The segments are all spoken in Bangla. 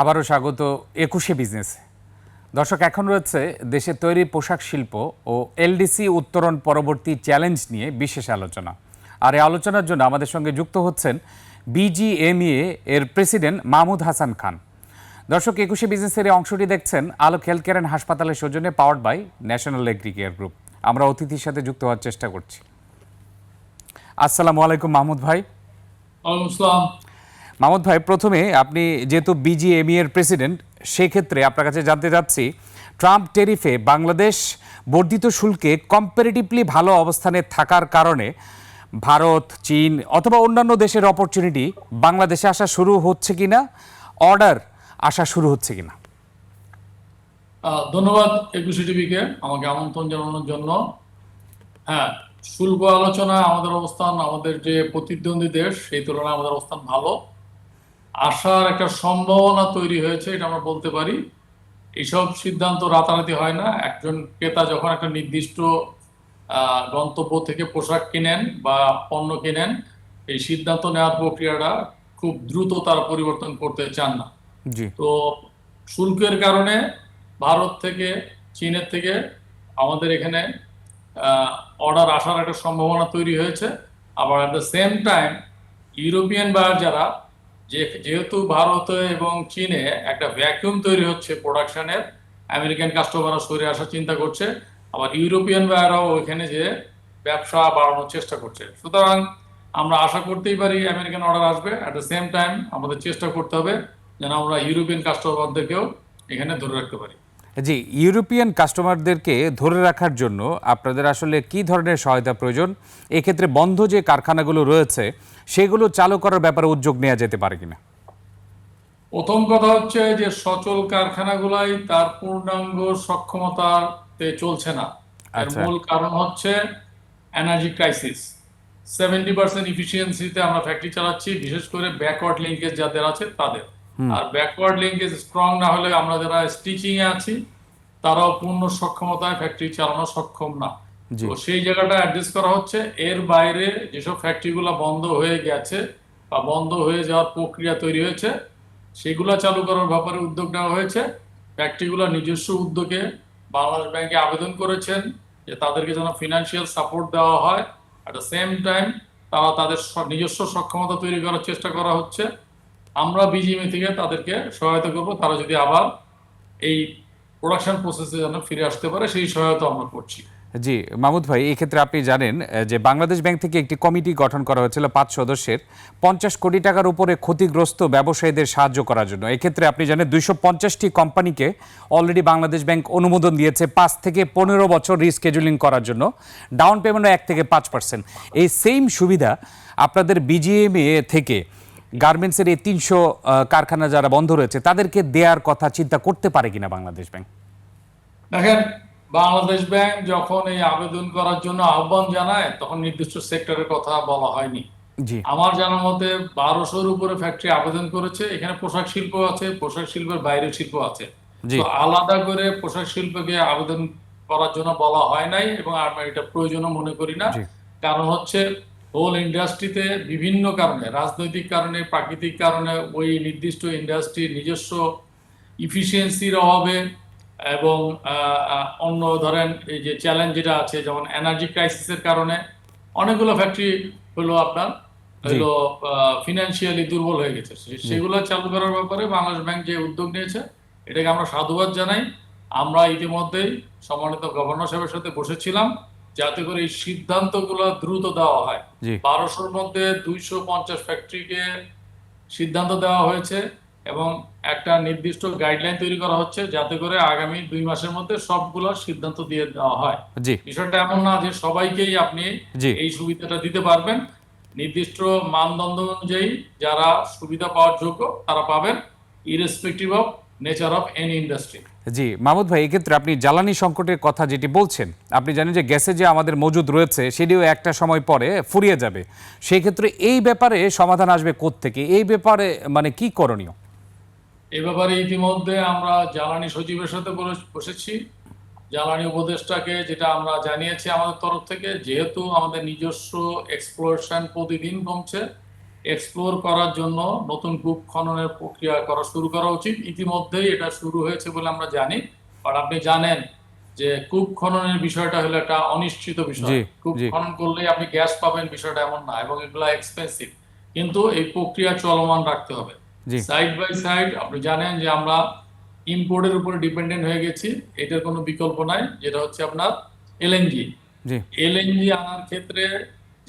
আবারও স্বাগত একুশে বিজনেস দর্শক, এখন রয়েছে দেশে তৈরি পোশাক শিল্প ও এলডিসি উত্তরণ পরবর্তী চ্যালেঞ্জ নিয়ে বিশেষ আলোচনা। আর এই আলোচনার জন্য আমাদের সঙ্গে যুক্ত হচ্ছেন বিজিএমইএ এর প্রেসিডেন্ট মাহমুদ হাসান খান। দর্শক, একুশে বিজনেসের এই অংশটি দেখছেন আলোক হেলথ কেয়ার হাসপাতালের সৌজন্যে powered by national agri care group আমরা অতিথির সাথে যুক্ত হওয়ার চেষ্টা করছি। আসসালামু আলাইকুম মাহমুদ ভাই। মাহমুদ ভাই, প্রথমে আপনি যেহেতু বিজিএমই এর প্রেসিডেন্ট সেক্ষেত্রে আপনার কাছে জানতে চাচ্ছি, ট্রাম্প টেরিফে বাংলাদেশ বর্ধিত শুল্কে কম্পারেটিভলি ভালো অবস্থানে থাকার কারণে ভারত, চীন অথবা অন্যান্য দেশের অপরচুনিটি বাংলাদেশে আসা শুরু হচ্ছে কিনা অর্ডার আসা শুরু হচ্ছে কিনা? ধন্যবাদ একুশে টিভিকে আমাকে আমন্ত্রণ জানানোর জন্য। হ্যাঁ শুল্ক আলোচনা আমাদের অবস্থান, আমাদের যে প্রতিদ্বন্দ্বী দেশ, সেই তুলনায় আমাদের অবস্থান ভালো। আসার একটা সম্ভাবনা তৈরি হয়েছে এটা আমরা বলতে পারি। এইসব সিদ্ধান্ত রাতারাতি হয় না। একজন ক্রেতা যখন একটা নির্দিষ্ট গন্তব্য থেকে পোশাক কিনেন বা পণ্য কিনেন এই সিদ্ধান্ত নেওয়ার প্রক্রিয়াটা খুব দ্রুত তারা পরিবর্তন করতে চান না। তো শুল্কের কারণে ভারত থেকে চীনের থেকে আমাদের এখানে অর্ডার আসার একটা সম্ভাবনা তৈরি হয়েছে। আবার at the same time European buyer যারা যে যেহেতু ভারতে এবং চীনে একটা ভ্যাকুয়াম তৈরি হচ্ছে প্রোডাকশনের আমেরিকান কাস্টমাররা সরে আসার চিন্তা করছে। আবার ইউরোপিয়ান বায়াররাও ওইখানে যে ব্যবসা বাড়ানোর চেষ্টা করছে। সুতরাং আমরা আশা করতেই পারি আমেরিকান অর্ডার আসবে। অ্যাট দ্য সেম টাইম আমাদের চেষ্টা করতে হবে যেন আমরা ইউরোপিয়ান কাস্টমারদেরকেও এখানে ধরে রাখতে পারি। জি ইউরোপিয়ান কাস্টমারদেরকে ধরে রাখার জন্য আপনাদের আসলে কি ধরনের সহায়তা প্রয়োজন? এক্ষেত্রে বন্ধ যে কারখানাগুলো রয়েছে সেগুলো চালু করার ব্যাপারে উদ্যোগ নেওয়া যেতে পারে কিনা? প্রথম কথা হচ্ছে যে সচল কারখানাগুলাই তার পূর্ণাঙ্গ সক্ষমতাতে চলছে না। এর আচ্ছা। মূল কারণ হচ্ছে এনার্জি ক্রাইসিস সেভেন্টি পার্সেন্ট ইফিসিয়েন্সিতে আমরা ফ্যাক্টরি চালাচ্ছি বিশেষ করে ব্যাকওয়ার্ড লিঙ্কেজ যাদের আছে তাদের। আর ব্যাকওয়ার্ড লিঙ্কেজ স্ট্রং না হলে আমরা যারা স্টিচিং এ আছি তারাও পূর্ণ সক্ষমতায় ফ্যাক্টরি চালানো সক্ষম না। তো সেই জায়গাটা অ্যাড্রেস করা হচ্ছে। এর বাইরে যেসব ফ্যাক্টরিগুলো বন্ধ হয়ে গেছে বা বন্ধ হয়ে যাওয়ার প্রক্রিয়া তৈরি হয়েছে, সেগুলো চালু করার ব্যাপারে উদ্যোগ নেওয়া হয়েছে। ফ্যাক্টরিগুলো নিজস্ব উদ্যোগে বাংলাদেশ ব্যাংকে আবেদন করেছেন যে তাদেরকে যেন ফিনান্সিয়াল সাপোর্ট দেওয়া হয়। অ্যাট দ্য সেম টাইম তারা তাদের নিজস্ব সক্ষমতা তৈরি করার চেষ্টা করা হচ্ছে। আমরা বিজিএমএ থেকে তাদেরকে সহায়তা করব। তারা যদি আবার এই প্রোডাকশন প্রসেসে যেন ফিরে আসতে পারে, সেই সহায়তা আমরা করছি। জি, মাহমুদ ভাই, এই ক্ষেত্রে আপনি জানেন যে বাংলাদেশ ব্যাংক থেকে একটি কমিটি গঠন করা হয়েছিল পাঁচ সদস্যের পঞ্চাশ কোটি টাকার উপরে ক্ষতিগ্রস্ত ব্যবসায়ীদের সাহায্য করার জন্য। এক্ষেত্রে আপনি জানেন, দুইশো পঞ্চাশটি কোম্পানিকে অলরেডি বাংলাদেশ ব্যাংক অনুমোদন দিয়েছে পাঁচ থেকে পনেরো বছর রিস্কেজুলিং করার জন্য। ডাউন পেমেন্ট এক থেকে পাঁচ পার্সেন্ট এই সেম সুবিধা আপনাদের বিজিএমএ থেকে গার্মেন্টসের এই তিনশো কারখানা যারা বন্ধ রয়েছে, তাদেরকে দেওয়ার কথা চিন্তা করতে পারে কিনা বাংলাদেশ ব্যাংক? দেখেন বাংলাদেশ ব্যাংক যখন এই আবেদন করার জন্য আহ্বান জানায় তখন নির্দিষ্ট সেক্টরের কথা বলা হয়নি। আমার জানার মতে বারোশোর উপরে ফ্যাক্টরি আবেদন করেছে। এখানে পোশাক শিল্প আছে পোশাক শিল্পের বাইরের শিল্প আছে। তো আলাদা করে পোশাক শিল্পকে আবেদন করার জন্য বলা হয় নাই এবং আমরা এটা প্রয়োজনও মনে করি না। কারণ হচ্ছে হোল ইন্ডাস্ট্রিতে বিভিন্ন কারণে রাজনৈতিক কারণে প্রাকৃতিক কারণে ওই নির্দিষ্ট ইন্ডাস্ট্রির নিজস্ব ইফিসিয়েন্সির অভাবে এবং অন্য ধরেন এই যে চ্যালেঞ্জ যেটা আছে যেমন এনার্জি ক্রাইসিসের কারণে অনেকগুলো ফ্যাক্টরি হলো আপনার হলো ফিনান্সিয়ালি দুর্বল হয়ে গেছে। সেগুলো চালু করার ব্যাপারে বাংলাদেশ ব্যাংক যে উদ্যোগ নিয়েছে এটাকে আমরা সাধুবাদ জানাই। আমরা ইতিমধ্যেই সম্মানিত গভর্নর সাহেবের সাথে বসেছিলাম যাতে করে এই সিদ্ধান্তগুলো দ্রুত দেওয়া হয়। বারোশোর মধ্যে দুইশো পঞ্চাশ ফ্যাক্টরিকে সিদ্ধান্ত দেওয়া হয়েছে। এবং একটা নির্দিষ্ট গাইডলাইন তৈরি করা হচ্ছে যাতে করে আগামী দুই মাসের মধ্যে সবগুলো সিদ্ধান্ত দিয়ে দেওয়া হয়। বিষয়টা এমন না যে সবাইকেই আপনি। এই সুবিধাটা দিতে পারবেন। নির্দিষ্ট মানদণ্ড অনুযায়ী যারা সুবিধা পাওয়ার যোগ্য তারা পাবেন irrespective of nature of any industry জি মাহমুদ ভাই এক্ষেত্রে আপনি জ্বালানি সংকটের কথা যেটি বলছেন আপনি জানেন যে গ্যাসে যে আমাদের মজুদ রয়েছে সেটিও একটা সময় পরে ফুরিয়ে যাবে। সেই ক্ষেত্রে এই ব্যাপারে সমাধান আসবে থেকে এই ব্যাপারে মানে কি করণীয়? এ ব্যাপারে ইতিমধ্যে আমরা জ্বালানি সচিবের সাথে বসেছি। জ্বালানি উপদেষ্টাকে যেটা আমরা জানিয়েছি আমাদের তরফ থেকে যেহেতু আমাদের নিজস্ব এক্সপ্লোরেশন প্রতিদিন কমছে এক্সপ্লোর করার জন্য নতুন কূপ খননের প্রক্রিয়া করা শুরু করা উচিত। ইতিমধ্যেই এটা শুরু হয়েছে বলে আমরা জানি। বাট আপনি জানেন যে কূপ খননের বিষয়টা হলো একটা অনিশ্চিত বিষয়। কূপ খনন করলেই আপনি গ্যাস পাবেন বিষয়টা এমন না এবং এগুলা এক্সপেন্সিভ কিন্তু এই প্রক্রিয়া চলমান রাখতে হবে। সাইড বাই সাইড আপনি জানেন যে আমরা ইম্পোর্টের উপরে ডিপেন্ডেন্ট হয়ে গেছি এটার কোনো বিকল্প নাই যেটা হচ্ছে আপনার এলএনজি এলএনজি আনার ক্ষেত্রে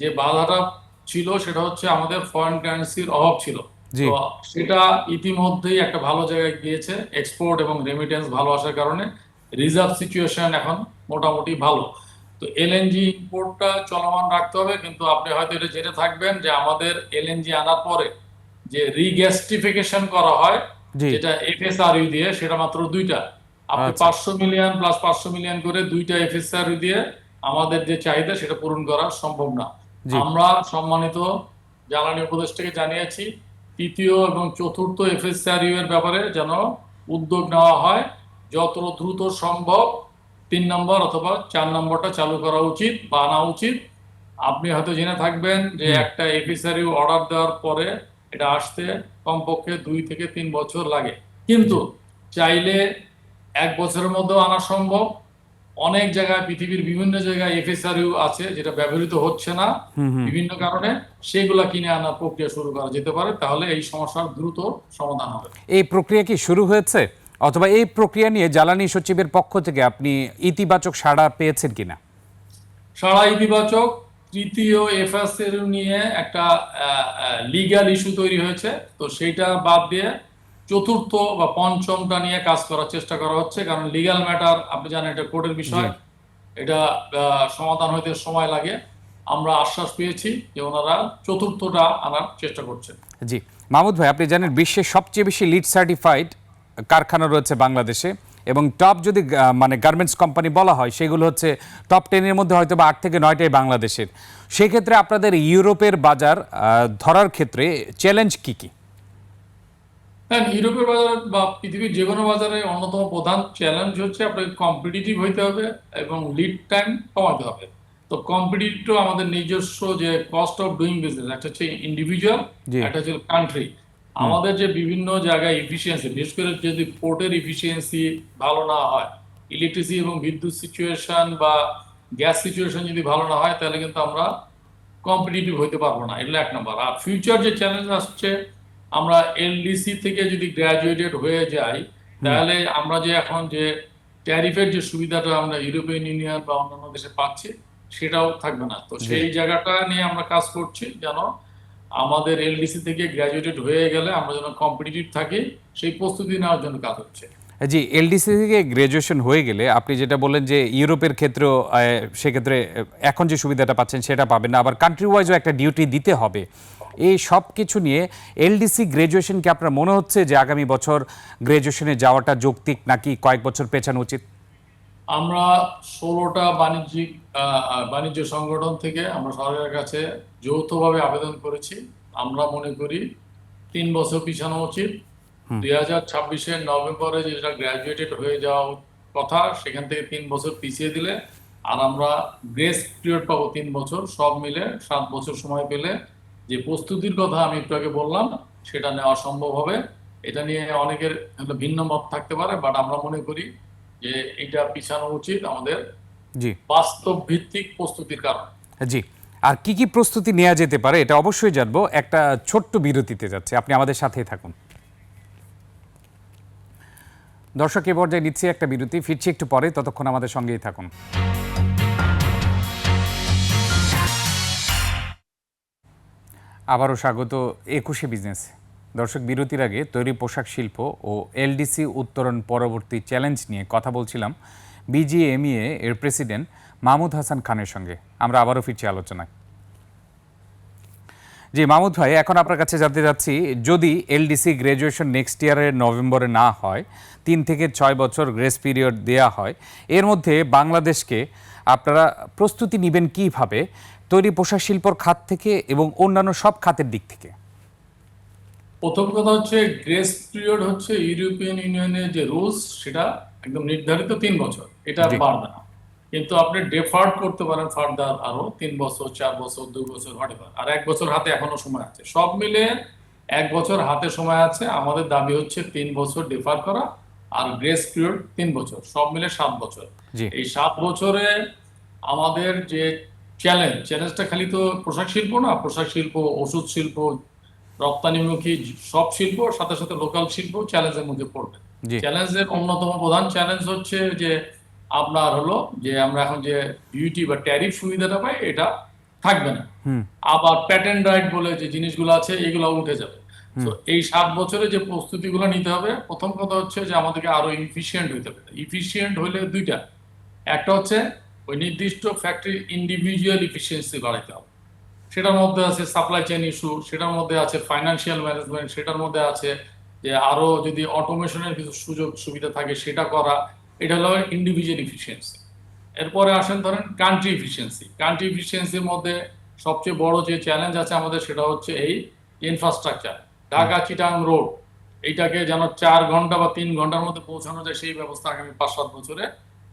যে বাধাটা ছিল সেটা হচ্ছে আমাদের ফরেন কারেন্সির অভাব ছিল। তো সেটা ইতিমধ্যেই একটা ভালো জায়গায় গিয়েছে এক্সপোর্ট এবং রেমিটেন্স ভালো আসার কারণে। রিজার্ভ সিচুয়েশন এখন মোটামুটি ভালো। তো এলএনজি ইম্পোর্টটা চলমান রাখতে হবে কিন্তু আপনি হয়তো এটা জেনে থাকবেন যে আমাদের এলএনজি আনার পরে যে রিগ্যাস্টিফিকেশন করা হয় যেটা এফএসআরইউ দিয়ে সেটা মাত্র দুইটা। আপনি আচ্ছা। পাঁচশো মিলিয়ন প্লাস পাঁচশো মিলিয়ন করে দুইটা এফএসআরইউ দিয়ে আমাদের যে চাহিদা সেটা পূরণ করা সম্ভব না। আমরা সম্মানিত জ্বালানি উপদেষ্টাকে জানিয়েছি তৃতীয় এবং চতুর্থ এফএসআরইউ এর ব্যাপারে যেন উদ্যোগ নেওয়া হয় যত দ্রুত সম্ভব তিন নম্বর অথবা চার নম্বরটা চালু করা উচিত বা আনা উচিত। আপনি হয়তো জেনে থাকবেন যে একটা এফিসারিও অর্ডার দেওয়ার পরে এটা আসতে কমপক্ষে দুই থেকে তিন বছর লাগে। কিন্তু চাইলে এক বছরের মধ্যেও আনা সম্ভব। অনেক জায়গায় পৃথিবীর বিভিন্ন জায়গায় এফএসআরইউ আছে যেটা ব্যবহৃত হচ্ছে না। বিভিন্ন কারণে সেগুলা কিনে আনা প্রক্রিয়া শুরু করা যেতে পারে তাহলে এই সমস্যার দ্রুত সমাধান হবে। এই প্রক্রিয়া কি শুরু হয়েছে? অথবা এই প্রক্রিয়া নিয়ে জ্বালানি সচিবের পক্ষ থেকে আপনি ইতিবাচক সাড়া পেয়েছেন কিনা? সারা ইতিবাচক তৃতীয় এফএসএর নিয়ে একটা লিগ্যাল ইস্যু তৈরি হয়েছে। তো সেইটা বাদ দিয়ে চতুর্থ বা পঞ্চমটা নিয়ে কাজ করার চেষ্টা করা হচ্ছে। কারণ লিগ্যাল ম্যাটার আপনি জানেন এটা কোর্টের বিষয়। এটা সমাধান হইতে সময় লাগে। আমরা আশ্বাস পেয়েছি যে ওনারা চতুর্থটা আনার চেষ্টা করছেন। জি। মাহমুদ ভাই আপনি জানেন বিশ্বের সবচেয়ে বেশি লিড সার্টিফাইড কারখানা রয়েছে বাংলাদেশে। এবং টপ যদি মানে গার্মেন্টস কোম্পানি বলা হয় সেগুলো হচ্ছে টপ টেনের মধ্যে হয়তো বা আট থেকে নয়টাই বাংলাদেশের। সেক্ষেত্রে আপনাদের ইউরোপের বাজার ধরার ক্ষেত্রে চ্যালেঞ্জ কি কি? হ্যাঁ ইউরোপের বাজার বা পৃথিবীর যে কোনো বাজারে অন্যতম প্রধান চ্যালেঞ্জ হচ্ছে আপনাকে কম্পিটিটিভ হইতে হবে এবং লিড টাইম কমাতে হবে। তো কম্পিটিটিভ আমাদের নিজস্ব যে কস্ট অফ ডুইং বিজনেস একটা হচ্ছে ইন্ডিভিজুয়াল। একটা হচ্ছে কান্ট্রি আমাদের যে বিভিন্ন জায়গায় ইফিসিয়েন্সি বিশেষ করে যদি পোর্টের ইফিসিয়েন্সি ভালো না হয় ইলেকট্রিসিটি এবং বিদ্যুৎ সিচুয়েশন বা গ্যাস সিচুয়েশন যদি ভালো না হয় তাহলে কিন্তু আমরা কম্পিটিটিভ হইতে পারব না। এগুলো এক নম্বর। আর ফিউচার যে চ্যালেঞ্জ আসছে আমরা এলডিসি থেকে যদি গ্র্যাজুয়েটেড হয়ে যাই তাহলে আমরা যে এখন যে ট্যারিফের যে সুবিধাটা আমরা ইউরোপিয়ান ইউনিয়ন বা অন্যান্য দেশে পাচ্ছি সেটাও থাকবে না। তো সেই জায়গাটা নিয়ে আমরা কাজ করছি যেন আমাদের এলডিসি থেকে গ্র্যাজুয়েটেড হয়ে গেলে আমরা যেন কম্পিটিটিভ থাকি সেই প্রস্তুতি নেওয়ার জন্য কাজ হচ্ছে। জি এলডিসি থেকে গ্রাজুয়েশন হয়ে গেলে আপনি যেটা বললেন যে ইউরোপের ক্ষেত্রেও সেক্ষেত্রে এখন যে সুবিধাটা পাচ্ছেন সেটা পাবেন না আবার কান্ট্রি ওয়াইজও একটা ডিউটি দিতে হবে। এই সব কিছু নিয়ে এলডিসি গ্রাজুয়েশনকে আপনার মনে হচ্ছে যে আগামী বছর গ্রাজুয়েশনে যাওয়াটা যৌক্তিক নাকি কয়েক বছর পেছানো উচিত? আমরা ষোলোটা বাণিজ্যিক বাণিজ্য সংগঠন থেকে আমরা সরকারের কাছে যৌথভাবে আবেদন করেছি। আমরা মনে করি তিন বছর পিছানো উচিত। দুই হাজার ছাব্বিশের নভেম্বরে যেটা গ্র্যাজুয়েটেড হয়ে যাওয়া কথা সেখান থেকে তিন বছর পিছিয়ে দিলে আর আমরা গ্রেস পিরিয়ড পাবো তিন বছর সব মিলে সাত বছর সময় পেলে যে প্রস্তুতির কথা আমি একটু আগে বললাম সেটা নেওয়া সম্ভব হবে। এটা নিয়ে অনেকের ভিন্ন মত থাকতে পারে বাট আমরা মনে করি যে এটা পিছানো উচিত আমাদের। জি। বাস্তব ভিত্তিক প্রস্তুতির কারণে। জি। আর কি কি প্রস্তুতি নেওয়া যেতে পারে এটা অবশ্যই জানব। একটা ছোট্ট বিরতিতে যাচ্ছে। আপনি আমাদের সাথেই থাকুন। দর্শক এ পর্যায়ে নিচ্ছি একটা বিরতি। ফিরছি একটু পরে ততক্ষণ আমাদের সঙ্গেই থাকুন। আবারও স্বাগত একুশে বিজনেস। দর্শক বিরতির আগে তৈরি পোশাক শিল্প ও এলডিসি উত্তরণ পরবর্তী চ্যালেঞ্জ নিয়ে কথা বলছিলাম। বিজিএমইএ এর প্রেসিডেন্ট মাহমুদ হাসান খানের সঙ্গে। আমরা আবারও ফিরছি আলোচনায়। জি, মাহমুদ ভাই, এখন আপনার কাছে জানতে যাচ্ছি যদি এলডিসি গ্র্যাজুয়েশন নেক্সট ইয়ারের নভেম্বরে না হয়, তিন থেকে ছয় বছর গ্রেস পিরিয়ড দেয়া হয়, এর মধ্যে বাংলাদেশকে আপনারা প্রস্তুতি নেবেন কীভাবে? তৈরি পোশাক শিল্পর খাত থেকে এবং অন্যান্য সব খাতের দিক থেকে। প্রথম কথা হচ্ছে গ্রেস পিরিয়ড হচ্ছে ইউরোপিয়ান ইউনিয়নের যে রুলস সেটা একদম নির্ধারিত তিন বছর এটা। বাড়বে না কিন্তু আপনি ডেফার্ড করতে পারেন ফার্দার আরও তিন বছর চার বছর দুই বছর হতে আর এক বছর হাতে এখনও সময় আছে। সব মিলে এক বছর হাতে সময় আছে। আমাদের দাবি হচ্ছে তিন বছর ডেফার করা আর গ্রেস পিরিয়ড তিন বছর। সব মিলে সাত বছর। এই সাত বছরে আমাদের যে চ্যালেঞ্জ চ্যালেঞ্জটা খালি তো পোশাক শিল্প না পোশাক শিল্প ওষুধ শিল্প রপ্তানিমুখী সব শিল্প সাথে সাথে লোকাল শিল্প চ্যালেঞ্জের মধ্যে পড়বে। চ্যালেঞ্জের অন্যতম প্রধান চ্যালেঞ্জ হচ্ছে যে আপনার হলো যে আমরা এখন যে ডিউটি বা ট্যারিফ সুবিধাটা পাই এটা থাকবে না। আবার প্যাটেন্ট রাইট বলে যে জিনিসগুলো আছে এগুলো উঠে যাবে। তো এই সাত বছরে যে প্রস্তুতিগুলো নিতে হবে প্রথম কথা হচ্ছে যে আমাদেরকে আরও ইফিশিয়েন্ট হইতে হবে। ইফিশিয়েন্ট হইলে দুইটা। একটা হচ্ছে ওই নির্দিষ্ট ফ্যাক্টরির ইন্ডিভিজুয়াল ইফিসিয়েন্সি বাড়াইতে হবে। সেটার মধ্যে আছে সাপ্লাই চেইন ইস্যু সেটার মধ্যে আছে ফাইন্যান্সিয়াল ম্যানেজমেন্ট সেটার মধ্যে আছে যে আরও যদি অটোমেশনের কিছু সুযোগ সুবিধা থাকে সেটা করা, এটা হলো ইন্ডিভিজুয়াল ইফিসিয়েন্সি এরপরে আসেন ধরেন কান্ট্রি ইফিসিয়েন্সি কান্ট্রি ইফিসিয়েন্সির মধ্যে সবচেয়ে বড় যে চ্যালেঞ্জ আছে আমাদের সেটা হচ্ছে এই ইনফ্রাস্ট্রাকচার ঢাকা চিটাং রোড, এইটাকে যেন চার ঘণ্টা বা তিন ঘণ্টার মধ্যে পৌঁছানো যায়, সেই ব্যবস্থা আগামী পাঁচ সাত বছরে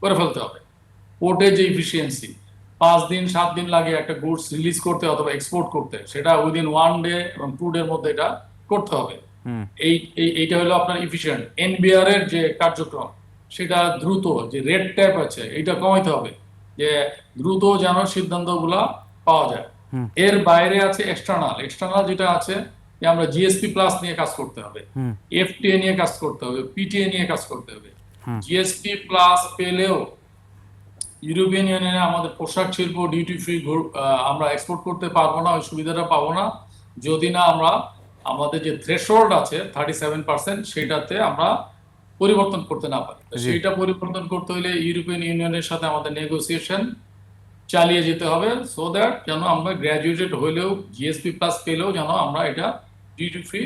করে ফেলতে হবে। পোর্টে যে ইফিসিয়েন্সি পাঁচ দিন, সাত দিন লাগে একটা গুডস রিলিজ করতে অথবা এক্সপোর্ট করতে, সেটা উইদিন ওয়ান ডে এবং টু ডের মধ্যে এটা করতে হবে। এই এই- এইটা হলো আপনার ইফিসিয়েন্ট এনবিআর এর যে কার্যক্রম সেটা দ্রুত যে রেড ট্যাপ আছে এটা কমাইতে হবে যে দ্রুত যেন সিদ্ধান্তগুলা পাওয়া যায়। এর বাইরে আছে এক্সটার্নাল এক্সটার্নাল যেটা আছে যে আমরা জিএসপি প্লাস নিয়ে কাজ করতে হবে এফটিএ নিয়ে কাজ করতে হবে পিটিএ নিয়ে কাজ করতে হবে। জিএসপি প্লাস পেলেও ইউরোপিয়ান ইউনিয়নে আমাদের পোশাক শিল্প ডিউটি ফ্রি আমরা এক্সপোর্ট করতে পারব না ওই সুবিধাটা পাবো না। যদি না আমরা আমাদের যে থ্রেশহোল্ড আছে থার্টি সেভেন পার্সেন্ট সেটাতে আমরা পরিবর্তন করতে না পারি। সেইটা পরিবর্তন করতে হলে ইউরোপিয়ান ইউনিয়নের সাথে আমাদের নেগোসিয়েশন চালিয়ে যেতে হবে সো দ্যাট যেন আমরা গ্র্যাজুয়েটেড হইলেও জিএসপি প্লাস পেলেও যেন আমরা এটা ডিউটি ফ্রি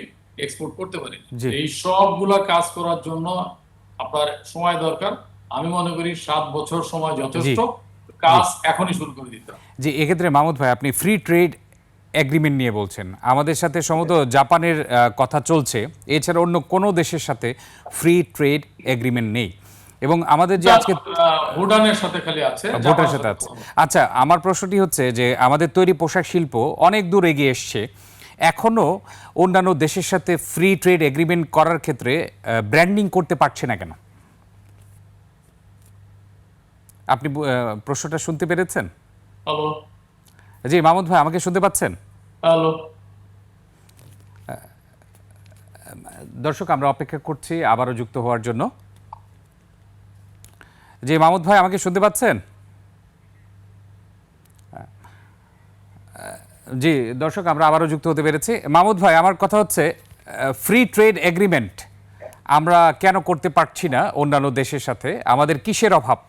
এক্সপোর্ট করতে পারি। এই সবগুলা কাজ করার জন্য আপনার সময় দরকার। আমি মনে করি সাত বছর সময় যথেষ্ট। কাজ এখনই শুরু করে দিতে হবে। জি এক্ষেত্রে মাহমুদ ভাই আপনি ফ্রি ট্রেড এগ্রিমেন্ট নিয়ে বলছেন। আমাদের সাথে সম্ভবত জাপানের কথা চলছে। এছাড়া অন্য কোনো দেশের সাথে ফ্রি ট্রেড এগ্রিমেন্ট নেই। এবং আমাদের যে আজকে ভুটানের সাথে খালি আছে। ভোটার জাপানের সাথে আছে। আচ্ছা আমার প্রশ্নটি হচ্ছে যে আমাদের তৈরি পোশাক শিল্প অনেক দূর এগিয়ে এসছে। এখনও অন্যান্য দেশের সাথে ফ্রি ট্রেড এগ্রিমেন্ট করার ক্ষেত্রে ব্র্যান্ডিং করতে পারছে না কেন? আপনি প্রশ্নটা শুনতে পেরেছেন? হ্যালো জি মাহমুদ ভাই আমাকে শুনতে পাচ্ছেন? হ্যালো। দর্শক আমরা অপেক্ষা করছি আবারও যুক্ত হওয়ার জন্য। জি মাহমুদ ভাই আমাকে শুনতে পাচ্ছেন? জি দর্শক আমরা আবারও যুক্ত হতে পেরেছি। মাহমুদ ভাই আমার কথা হচ্ছে ফ্রি ট্রেড এগ্রিমেন্ট আমরা কেন করতে পারছি না অন্যান্য দেশের সাথে? আমাদের কিসের অভাব?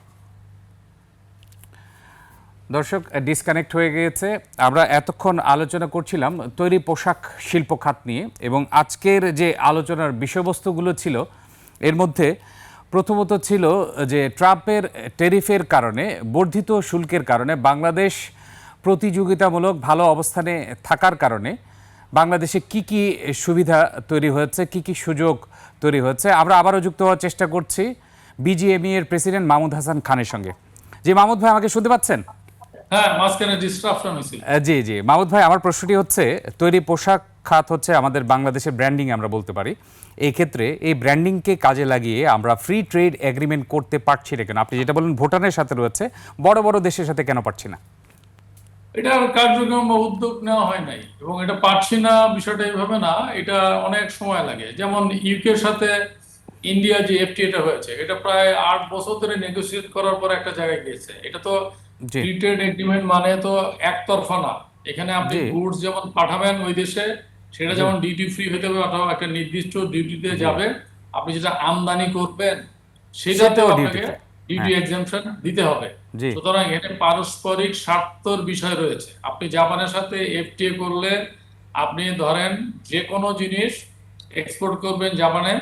দর্শক ডিসকানেক্ট হয়ে গিয়েছে। আমরা এতক্ষণ আলোচনা করছিলাম তৈরি পোশাক শিল্প খাত নিয়ে এবং আজকের যে আলোচনার বিষয়বস্তুগুলো ছিল, এর মধ্যে প্রথমত ছিল যে ট্রাম্পের টেরিফের কারণে, বর্ধিত শুল্কের কারণে বাংলাদেশ প্রতিযোগিতামূলক ভালো অবস্থানে থাকার কারণে বাংলাদেশে কি কি সুবিধা তৈরি হয়েছে, কি কি সুযোগ তৈরি হয়েছে, আমরা আবারও যুক্ত হওয়ার চেষ্টা করছি বিজিএমই এর প্রেসিডেন্ট মাহমুদ হাসান খানের সঙ্গে। যে মাহমুদ ভাই, আমাকে শুনতে পাচ্ছেন? হ্যাঁ মাঝখানে ডিস্ট্রাকশন হয়েছিল। জি জি। মাহমুদ ভাই আমার প্রশ্নটি হচ্ছে তৈরি পোশাক খাত হচ্ছে আমাদের বাংলাদেশের ব্র্যান্ডিং আমরা বলতে পারি। এই ক্ষেত্রে এই ব্র্যান্ডিংকে কাজে লাগিয়ে আমরা ফ্রি ট্রেড এগ্রিমেন্ট করতে পারছি না কেন? আপনি যেটা বলেন ভুটানের সাথে রয়েছে বড় বড় দেশের সাথে কেন পারছি না? এটা কার্যক্রম বা উদ্যোগ নেওয়া হয় নাই। এবং এটা পারছি না বিষয়টা এইভাবে না এটা অনেক সময় লাগে। যেমন ইউকের সাথে ইন্ডিয়া যে এফটিএটা হয়েছে এটা প্রায় আট বছর ধরে নেগোসিয়েট করার পর একটা জায়গায় গিয়েছে। এটা তো। ফ্রি ট্রেড এগ্রিমেন্ট মানে তো একতরফা না। এখানে আপনি গুডস যেমন পাঠাবেন ওই দেশে সেটা যেমন ডিউটি ফ্রি হতে হবে অথবা একটা নির্দিষ্ট ডিউটিতে যাবে আপনি যেটা আমদানি করবেন সেটাতেও আপনাকে ডিউটি এক্সামশন দিতে হবে। সুতরাং এখানে পারস্পরিক স্বার্থর বিষয় রয়েছে। আপনি জাপানের সাথে এফটিএ করলে আপনি ধরেন যে কোনো জিনিস এক্সপোর্ট করবেন জাপানে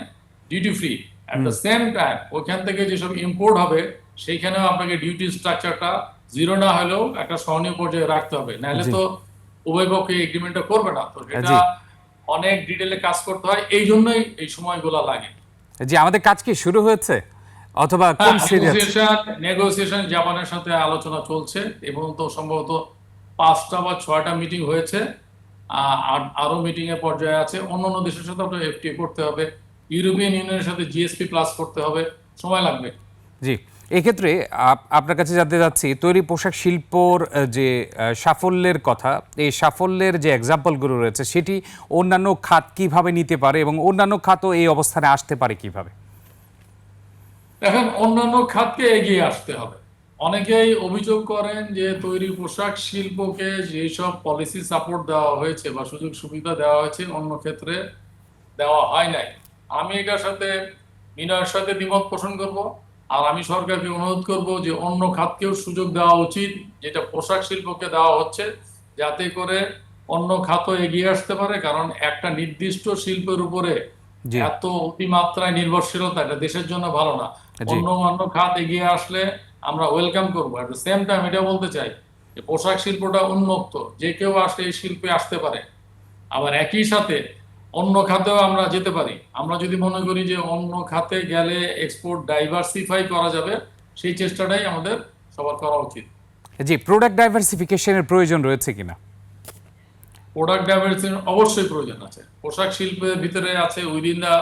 duty free at the same time ওইখান থেকে যেসব ইম্পোর্ট হবে সেইখানেও আপনাকে ডিউটি স্ট্রাকচারটা জিরো না হলেও একটা সহনীয় পর্যায়ে রাখতে হবে। নাহলে। তো উভয় পক্ষে এগ্রিমেন্টটা করবে না। তো এটা অনেক ডিটেলে কাজ করতে হয়। এই জন্যই এই সময়গুলো লাগে। জি আমাদের কাজ কি শুরু হয়েছে? অথবা কোন সিরিয়াস নেগোসিয়েশন জাপানের সাথে আলোচনা চলছে। এবং তো সম্ভবত পাঁচটা বা ছয়টা মিটিং হয়েছে। আর আরও মিটিং এর পর্যায়ে আছে। অন্যান্য দেশের সাথে আপনার এফটিএ করতে হবে। ইউরোপিয়ান ইউনিয়নের সাথে জিএসপি প্লাস করতে হবে। সময় লাগবে। জি। এক্ষেত্রে আপনার কাছে জানতে যাচ্ছি তৈরি পোশাক শিল্পর যে সাফল্যের কথা, এই সাফল্যের যে এক্সাম্পলগুলো রয়েছে, সেটি অন্যান্য খাত কীভাবে নিতে পারে এবং অন্যান্য খাতও এই অবস্থানে আসতে পারে কীভাবে? এখন অন্যান্য খাতকে এগিয়ে আসতে হবে। অনেকেই অভিযোগ করেন যে, তৈরি পোশাক শিল্পকে যেসব পলিসি সাপোর্ট দেওয়া হয়েছে বা সুযোগ সুবিধা দেওয়া হয়েছে, অন্য ক্ষেত্রে দেওয়া হয় নাই। আমি এটার সাথে বিনয়ের সাথে দ্বিমত পোষণ করব। আর আমি সরকারকে অনুরোধ করব যে অন্য খাতকেও সুযোগ দেওয়া উচিত যেটা পোশাক শিল্পকে দেওয়া হচ্ছে যাতে করে অন্য খাতও এগিয়ে আসতে পারে কারণ একটা নির্দিষ্ট শিল্পের উপরে এত অতিমাত্রায় নির্ভরশীলতা এটা দেশের জন্য ভালো না। অন্য অন্য খাত এগিয়ে আসলে আমরা ওয়েলকাম করব। এট দ্য সেম টাইম এটা বলতে চাই যে পোশাক শিল্পটা উন্মুক্ত যে কেউ আসলে এই শিল্পে আসতে পারে। আবার একই সাথে অন্য খাতেও আমরা যেতে পারি। আমরা যদি মনে করি যে অন্য খাতে গেলে এক্সপোর্ট ডাইভার্সিফাই করা যাবে সেই চেষ্টাটাই আমাদের সবার করা উচিত। জি প্রোডাক্ট ডাইভার্সিফিকেশনের প্রয়োজন রয়েছে কিনা? প্রোডাক্ট ডাইভার্সিটি অবশ্যই প্রয়োজন আছে। পোশাক শিল্পের ভিতরে আছে উইদিন দা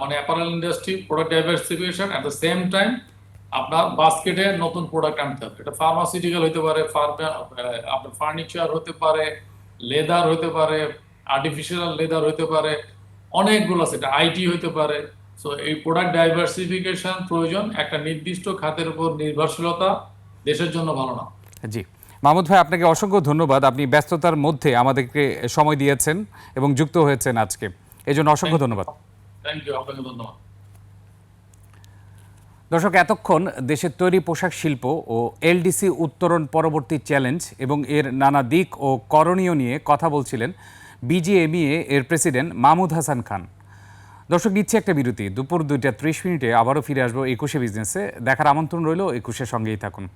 মানে apparel industry product diversification at the same time আপনার বাস্কেটে নতুন প্রোডাক্ট আনতে হবে। এটা ফার্মাসিউটিক্যাল হতে পারে ফার্মা আপনার ফার্নিচার হতে পারে লেদার হতে পারে আর্টিফিশিয়াল লেদার হতে পারে অনেকগুলো আছে এটা আইটি হতে পারে। সো এই প্রোডাক্ট ডাইভার্সিফিকেশন প্রয়োজন একটা নির্দিষ্ট খাতের উপর নির্ভরশীলতা দেশের জন্য ভালো না। জি। মাহমুদ ভাই আপনাকে অসংখ্য ধন্যবাদ। আপনি ব্যস্ততার মধ্যে আমাদেরকে সময় দিয়েছেন এবং যুক্ত হয়েছেন আজকে। এই জন্য অসংখ্য ধন্যবাদ। থ্যাংক ইউ আপনাকে ধন্যবাদ। দর্শক এতক্ষণ দেশের তৈরি পোশাক শিল্প ও এলডিসি উত্তরণ পরবর্তী চ্যালেঞ্জ এবং এর নানা দিক ও করণীয় নিয়ে কথা বলছিলেন বিজিএমইএ এর প্রেসিডেন্ট মাহমুদ হাসান খান। দর্শক নিচ্ছে একটা বিরতি। দুপুর দুইটা ত্রিশ মিনিটে আবারও ফিরে আসব একুশে বিজনেসে। দেখার আমন্ত্রণ রইল, একুশের সঙ্গেই থাকুন।